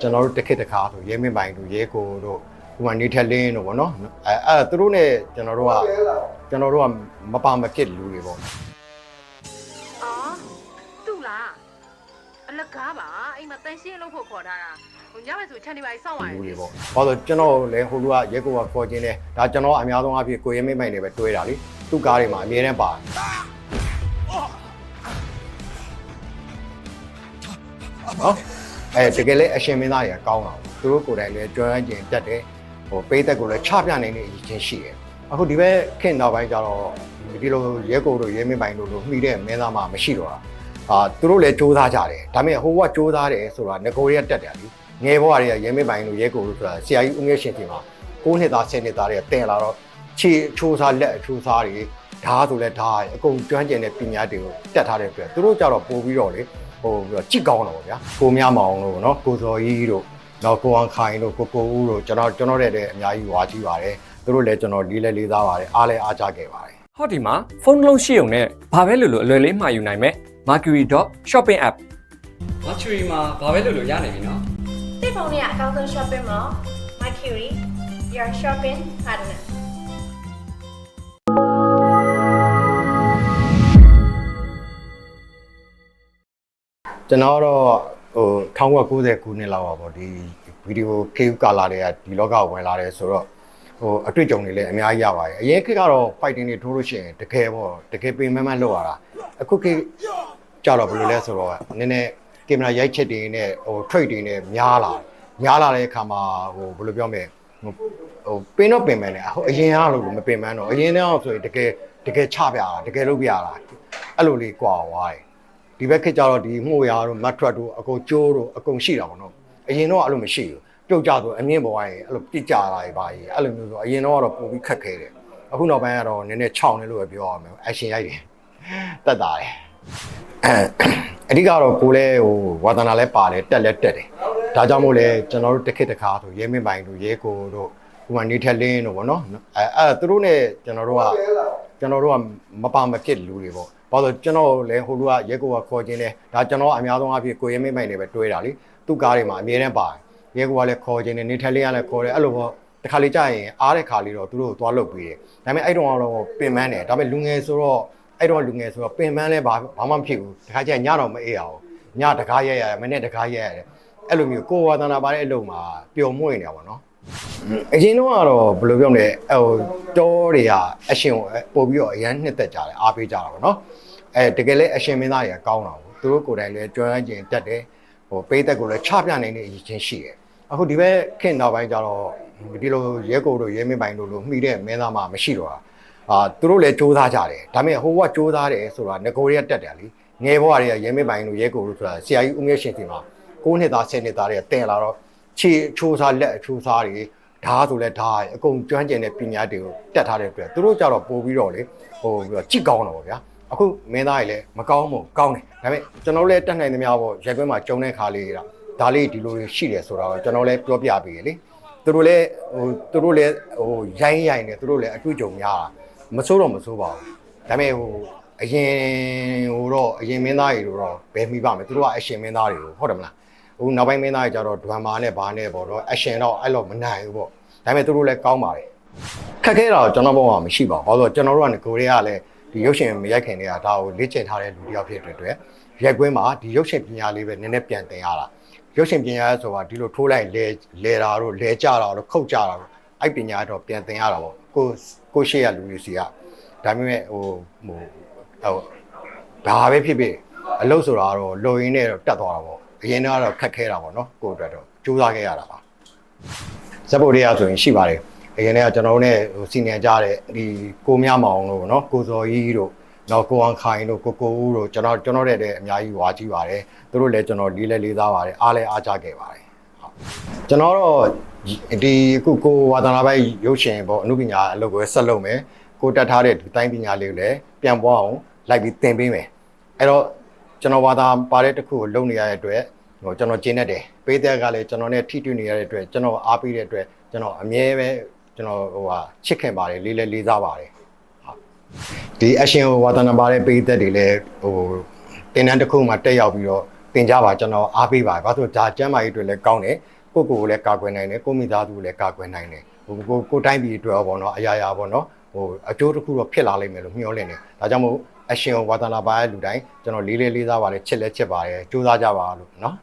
ကျွန်တော်တို့တစ်ခစ်တစ်ခါဆိုရဲမင်းပိုင်တို့ရဲကိုတို့ဟိုကနေထက်လင်းတို့ဗောနော်အဲအဲ့ဒါသူတို့ ਨੇ ကျွန်တော်တို့ကကျွန်တော်တို့ကမပါမဖြစ်လူတွေပေါ့အော်သူ့လားအလကားပါအိမ်မှာတန်ရှင်းလုပ်ဖို့ခေါ်ထားတာဟိုညမဲ့ဆိုခြံနေပါစောင့်ပါလူတွေပေါ့ဘာလို့ကျွန်တော်လည်းဟိုလူကရဲကိုကခေါ်ခြင်းတယ်ဒါကျွန်တော်အများဆုံးအဖြစ်ကိုရဲမင်းပိုင်တွေပဲတွဲတာလေသူ့ကားတွေမှာအမြဲတမ်းပါတယ်ဟုတ် အဲတကယ်လည်းအရှင်မင်းသားတွေကကောင်းတာသူတို့ကိုယ်တိုင်လည်းကြွမ်းကျင်တက်တယ်ဟိုပေးသက်ကိုလည်းချပြနိုင်တဲ့အရေးချင်းရှိတယ်အခုဒီဘက်ခင်နောက်ပိုင်းကျတော့ဒီလိုရဲကိုတို့ရဲမင်းပိုင်တို့လိုမှီတဲ့မင်းသားမှမရှိတော့တာအာသူတို့လည်းစူးစမ်းကြတယ်ဒါပေမဲ့ဟိုကစူးစမ်းတယ်ဆိုတာငကိုရက်တက်တယ်လीငယ်ဘဝတွေကရဲမင်းပိုင်တို့ရဲကိုတို့ဆိုတာဆရာကြီးဦးငယ်ရှင်ပြင်မှာ9နှစ်သား10နှစ်သားတွေကတင်လာတော့ခြေအချိုးစားလက်အချိုးစားတွေဓာတ်ဆိုလဲဓာတ်အကုန်ကျွမ်းကျင်တဲ့ပညာတွေကိုတက်ထားတဲ့အတွက်သူတို့ကြတော့ပို့ပြီးတော့လေ ဟိုပြီးတော့ကြစ်ကောင်းတော့ဗောဗျာကိုမြမောင်တို့နော်ကိုစော်ကြီးတို့နော်ကိုအောင်ခိုင်တို့ကိုကိုဦးတို့ကျွန်တော်ကျွန်တော်တဲ့လည်းအများကြီးဝါကြည့်ပါတယ်သူတို့လည်းကျွန်တော်လေးလဲလေးသားပါတယ်အားလဲအားကြခဲ့ပါတယ်ဟောဒီမှာဖုန်းတစ်လုံးရှိုံနဲ့ဘာပဲလို့လို့အလွယ်လေးမှာယူနိုင်မယ် Mercury.shopping app Mercury မှာဘာပဲလို့လို့ရနိုင်ပြီနော်တိတ်ဖုန်းလေးကအကောင်းဆုံး shopping mall Mercury your shopping partner ကျွန်တော်တော့ဟို1990ခုနှစ်လောက်ပါပေါ့ဒီဗီဒီယိုကေကာလာတွေကဒီလောကကိုဝင်လာတယ်ဆိုတော့ဟိုအတွေ့အကြုံတွေလည်းအများကြီးရပါတယ်အရင်ခေတ်ကတော့ fighting တွေထိုးလို့ရှိရင်တကယ်ပေါ့တကယ်ပင်မမလောက်ရတာအခုခေတ်ကြတော့ဘယ်လိုလဲဆိုတော့နည်းနည်းကင်မရာရိုက်ချက်တွေနဲ့ဟို trade တွေနဲ့များလာများလာတဲ့အခါမှာဟိုဘယ်လိုပြောမလဲဟိုဟိုပင်တော့ပင်မနဲ့ဟိုအရင်ကလို့မပင်မတော့အရင်တော့ဆိုရင်တကယ်တကယ်ချပြတာတကယ်လုပ်ပြတာအဲ့လိုလေးကွာသွားတယ် ဒီဘက်ခက်ကြတော့ဒီမှုရတို့မတ်ထရက်တို့အကုန်ကျိုးတို့အကုန်ရှိတာပေါ့နော်အရင်တော့အဲ့လိုမရှိဘူးပြုတ်ကြဆိုအမြင့်ပေါ်ရင်အဲ့လိုပြစ်ကြတာတွေပါကြီးအဲ့လိုမျိုးဆိုအရင်တော့ကတော့ပုံပြီးခက်ခဲတယ်အခုနောက်ပိုင်းကတော့နည်းနည်းခြောက်နေလို့ပဲပြောရမယ်အရှင်ရိုက်တယ်တက်တာတယ်အဓိကတော့ကိုလည်းဟိုဝါသနာလည်းပါတယ်တက်လည်းတက်တယ်ဒါကြောင့်မို့လဲကျွန်တော်တို့တစ်ခစ်တစ်ခါဆိုရဲမင်းပိုင်တို့ရဲကိုတို့ဟိုကနေထက်လင်းတို့ဗောနော်အဲအဲ့သူတို့ ਨੇ ကျွန်တော်တို့ကကျွန်တော်တို့ကမပါမဖြစ်လူတွေပေါ့ ဘာလို့ကျွန်တော်လည်းဟိုလူကရဲကိုကခေါ်ခြင်းတယ်ဒါကျွန်တော်အများဆုံးအဖြစ်ကိုရဲမိတ်မိုင်တွေပဲတွဲတာလေသူ့ကားတွေမှာအမြဲတမ်းပါတယ်ရဲကိုကလည်းခေါ်ခြင်းတယ်နေထက်လေးကလည်းခေါ်တယ်အဲ့လိုပေါ့တခါလေကြာရင်အားတဲ့ခါလေးတော့သူတို့ကိုသွားလုပ်ပေးတယ်ဒါပေမဲ့အဲ့တုန်းကတော့ပင်ပန်းတယ်ဒါပေမဲ့လူငယ်ဆိုတော့အဲ့တော့လူငယ်ဆိုတော့ပင်ပန်းလဲဘာဘာမှမဖြစ်ဘူးတခါကျရင်ညတော့မအေးအောင်ညတကားရက်ရတယ်မနေ့တကားရက်ရတယ်အဲ့လိုမျိုးကိုယ်ဝါသနာပါတဲ့အလုပ်မှာပျော်မွေ့နေတာပေါ့နော်အရင်တော့ကတော့ဘယ်လိုပြောမလဲဟိုတောတွေကအရှင်ကိုပို့ပြီးတော့အရန်နှစ်သက်ကြတယ်အားပေးကြတာပေါ့နော် အဲတကယ်လည်းအရှင်မင်းသားတွေကကောင်းတာပေါ့သူတို့ကိုယ်တိုင်လည်းကြွမ်းကျင်တက်တယ်ဟိုပေးသက်ကိုလည်းချပြနိုင်တဲ့အရေးချင်းရှိတယ်အခုဒီဘက်ခင်နောက်ပိုင်းကျတော့ဒီလိုရဲကိုတို့ရဲမင်းပိုင်တို့လိုမှီတဲ့မင်းသားမှမရှိတော့တာအာသူတို့လည်းစူးစမ်းကြတယ်ဒါပေမဲ့ဟိုကစူးစမ်းတယ်ဆိုတာငကိုရက်တက်တယ်လीငယ်ဘဝတွေကရဲမင်းပိုင်တို့ရဲကိုတို့ဆိုတာဆရာကြီးဦးငယ်ရှင်စီမှာ9နှစ်သား10နှစ်သားတွေကတင်လာတော့ခြေအချိုးစားလက်အချိုးစားတွေဓာတ်ဆိုလဲဓာတ်အကုန်ကျွမ်းကျင်တဲ့ပညာတွေကိုတက်ထားတဲ့အတွက်သူတို့ကြတော့ပို့ပြီးတော့လေဟိုပြီးတော့ကြစ်ကောင်းတော့ဗောဗျာ အခုမင်းသားကြီးလည်းမကောင်းမို့ကောင်းတယ်ဒါပေမဲ့ကျွန်တော်လည်းတက်နိုင်သမျှပေါ့ရက်ကွင်းမှာကျုံတဲ့ခါလေးတာဒါလေးဒီလိုရှိတယ်ဆိုတာတော့ကျွန်တော်လည်းပြောပြပေးရလေသူတို့လည်းဟိုသူတို့လည်းဟိုရိုင်းရိုင်းနေသူတို့လည်းအတွေ့အကြုံများတာမဆိုးတော့မဆိုးပါဘူးဒါပေမဲ့ဟိုအရင်ဟိုတော့အရင်မင်းသားကြီးတို့တော့ဘယ်မိပါမယ်သူတို့ကအရှင်မင်းသားတွေကိုဟုတ်တယ်မလားဟိုနောက်ပိုင်းမင်းသားကြီးကြတော့ဒရမာနဲ့ဘာနဲ့ပေါ့တော့အရှင်တော့အဲ့လိုမနိုင်ဘူးပေါ့ဒါပေမဲ့သူတို့လည်းကောင်းပါတယ်ခက်ခဲတာတော့ကျွန်တော်ဘုံကမရှိပါဘူးဘာလို့ကျွန်တော်တို့ကကိုရီးယားလည်း ဒီရုပ်ရှင်မရိုက်ခင်တည်းကဒါကိုလေ့ကျင့်ထားတဲ့လူတစ်ယောက်ဖြစ်တဲ့အတွက်ရက်ကွင်းမှာဒီရုပ်ရှင်ပညာလေးပဲနည်းနည်းပြန်သင်ရတာရုပ်ရှင်ပညာဆိုတာဒီလိုထိုးလိုက်လဲလဲတာတို့လဲကြတာတို့ခုတ်ကြတာတို့အဲ့ပညာတော့ပြန်သင်ရတာပေါ့ကိုကိုရှေ့ရလူတွေစီကဒါပေမဲ့ဟိုဟိုဟိုဘာပဲဖြစ်ဖြစ်အလုပ်ဆိုတာတော့လိုရင်းနဲ့တော့တက်သွားတာပေါ့အရင်ကတော့ခက်ခဲတာပေါ့နော်ကိုယ့်အတွက်တော့ကြိုးစားခဲ့ရတာပါဇက်ဘိုတွေကဆိုရင်ရှိပါတယ် အရင်ကကျွန်တော်တို့ ਨੇ ဟိုစီနီယာကြတဲ့ဒီကိုမြမောင်တို့ပေါ့နော်ကိုစော်ကြီးတို့နောက်ကိုအောင်ခိုင်တို့ကိုကိုဦးတို့ကျွန်တော်ကျွန်တော်တဲ့လည်းအများကြီးဝါကြည့်ပါတယ်သူတို့လည်းကျွန်တော်လေးလဲလေးသားပါတယ်အားလဲအားကြခဲ့ပါတယ်ဟုတ်ကျွန်တော်တော့ဒီအခုကိုဝါသနာပိုင်ရုပ်ရှင်ပေါ့အမှုပညာအလုပ်ကိုဆက်လုပ်မယ်ကိုတက်ထားတဲ့ဒီတိုင်းပညာလေးကိုလည်းပြန်ပွားအောင်လိုက်ပြီးသင်ပေးမယ်အဲ့တော့ကျွန်တော်ဘာသာပါတဲ့တစ်ခုကိုလုပ်နေရတဲ့အတွက်ဟိုကျွန်တော်ကျင်းတတ်တယ်ပေးတဲ့ကလည်းကျွန်တော်နဲ့ထိတွေ့နေရတဲ့အတွက်ကျွန်တော်အားပေးတဲ့အတွက်ကျွန်တော်အမြဲပဲ ကျွန်တော်ဟိုဟာချစ်ခင်ပါတယ်လေးလေးလေးစားပါတယ်ဟုတ်ဒီ action ဟိုဝါသနာပါတဲ့ပေးသက်တွေလည်းဟိုတင်တန်းတစ်ခုမှတက်ရောက်ပြီးတော့သင်ကြပါကျွန်တော်အားပေးပါဘာလို့ဒါကျမ်းမာရေးအတွက်လည်းကောင်းတယ်ကိုယ့်ကိုယ်ကိုလည်းကာကွယ်နိုင်တယ်ကိုယ့်မိသားစုကိုလည်းကာကွယ်နိုင်တယ်ဟိုကိုကိုတိုင်းပြည်အတွက်ရောပေါ့နော်အရာရာပေါ့နော်ဟိုအကျိုးတစ်ခုတော့ဖြစ်လာလိမ့်မယ်လို့မျှော်လင့်တယ်ဒါကြောင့်မို့အရှင်ဝါသနာပါရဲ့လူတိုင်းကျွန်တော်လေးလေးလေးစားပါတယ်ချစ်လဲချစ်ပါတယ်ကြိုးစားကြပါလို့နော်